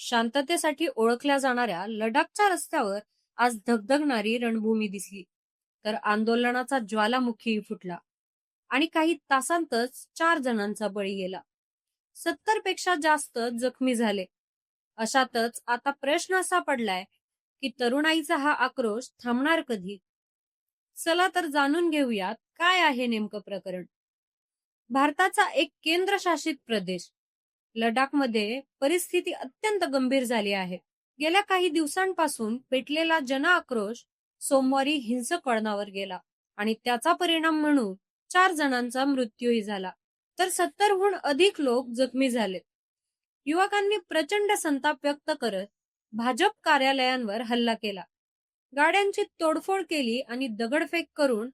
शांततेसाठी ओळखल्या जाणाऱ्या लडाखच्या रस्त्यावर आज धगधगणारी रणभूमी दिसली. तर आंदोलनाचा ज्वालामुखीही फुटला आणि काही तासांतच चार जणांचा बळी गेला. सत्तरपेक्षा जास्त जखमी झाले. अशातच आता प्रश्न असा पडलाय की तरुणाईचा हा आक्रोश थांबणार कधी? चला तर जाणून घेऊयात काय आहे नेमकं प्रकरण. भारताचा एक केंद्रशासित प्रदेश लडाखमध्ये परिस्थिती अत्यंत गंभीर झाली आहे. गेल्या काही दिवसांपासून पेटलेला जन आक्रोश सोमवारी हिंसक वळणावर गेला आणि त्याचा परिणाम म्हणून चार जणांचा मृत्यूही झाला. तर सत्तरहून अधिक लोक जखमी झाले युवकांनी प्रचंड संताप व्यक्त करत भाजप कार्यालयांवर हल्ला केला. गाड्यांची तोडफोड केली आणि दगडफेक करून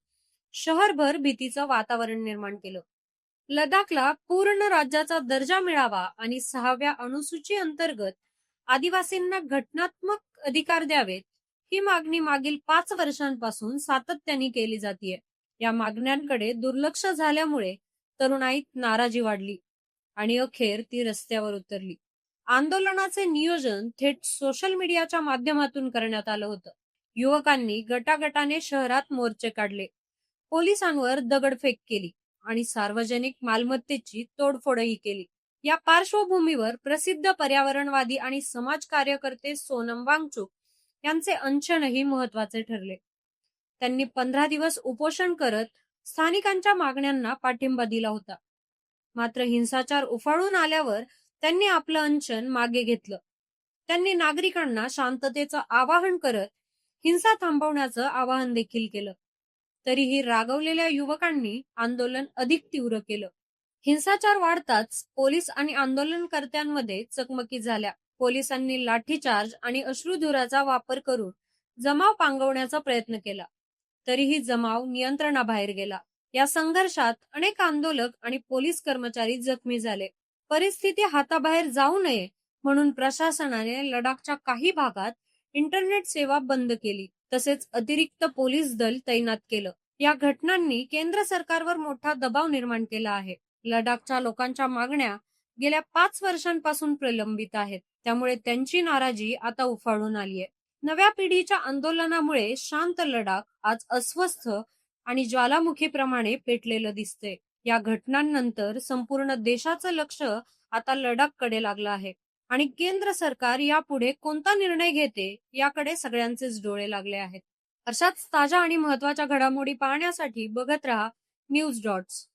शहरभर भीतीचं वातावरण निर्माण केलं. लडाखला पूर्ण राज्याचा दर्जा मिळावा आणि सहाव्या अनुसूची अंतर्गत आदिवासींना घटनात्मक अधिकार द्यावेत ही मागणी मागील पाच वर्षांपासून सातत्याने केली जाते या मागण्यांकडे दुर्लक्ष झाल्यामुळे तरुणाईत नाराजी वाढली आणि अखेर ती रस्त्यावर उतरली. आंदोलनाचे नियोजन थेट सोशल मीडियाच्या माध्यमातून करण्यात आलं होतं. युवकांनी गटागटाने शहरात मोर्चे काढले. पोलिसांवर दगडफेक केली. आणि सार्वजनिक मालमत्तेची तोडफोडही केली. या पार्श्वभूमीवर प्रसिद्ध पर्यावरणवादी आणि समाज कार्यकर्ते सोनम वांगचूक यांचे अंशनही महत्त्वाचे ठरले. त्यांनी पंधरा दिवस उपोषण करत स्थानिकांच्या मागण्यांना पाठिंबा दिला होता. मात्र हिंसाचार उफाळून आल्यावर त्यांनी आपलं अंशन मागे घेतलं. त्यांनी नागरिकांना शांततेचं आवाहन करत हिंसा थांबवण्याचं आवाहन देखील केलं. तरीही रागवलेल्या युवकांनी आंदोलन अधिक तीव्र केलं. हिंसाचार वाढताच पोलीस आणि आंदोलनकर्त्यांमध्ये चकमकी झाल्या. पोलिसांनी लाठीचार्ज आणि अश्रुधुराचा वापर करून जमाव पांगवण्याचा प्रयत्न केला. तरीही जमाव नियंत्रणाबाहेर गेला. या संघर्षात अनेक आंदोलक आणि पोलीस कर्मचारी जखमी झाले. परिस्थिती हाताबाहेर जाऊ नये म्हणून प्रशासनाने लडाखच्या काही भागात इंटरनेट सेवा बंद केली. तसेच अतिरिक्त पोलीस दल तैनात केलं. या घटनांनी केंद्र सरकारवर मोठा दबाव निर्माण केला आहे. लडाखच्या लोकांच्या मागण्या गेल्या पाच वर्षांपासून प्रलंबित आहेत. त्यामुळे त्यांची नाराजी आता उफाळून आली आहे नव्या पिढीच्या आंदोलनामुळे शांत लडाख आज अस्वस्थ आणि ज्वालामुखीप्रमाणे पेटलेलं दिसते या घटनांनंतर संपूर्ण देशाचं लक्ष आता लडाखकडे लागलं आहे. आणि केंद्र सरकार यापुढे कोणता निर्णय घेते याकडे सगळ्यांचेच डोळे लागले आहेत. अशाच ताज्या आणि महत्त्वाच्या घडामोडी पाहण्यासाठी बघत रहा न्यूज डॉट्स.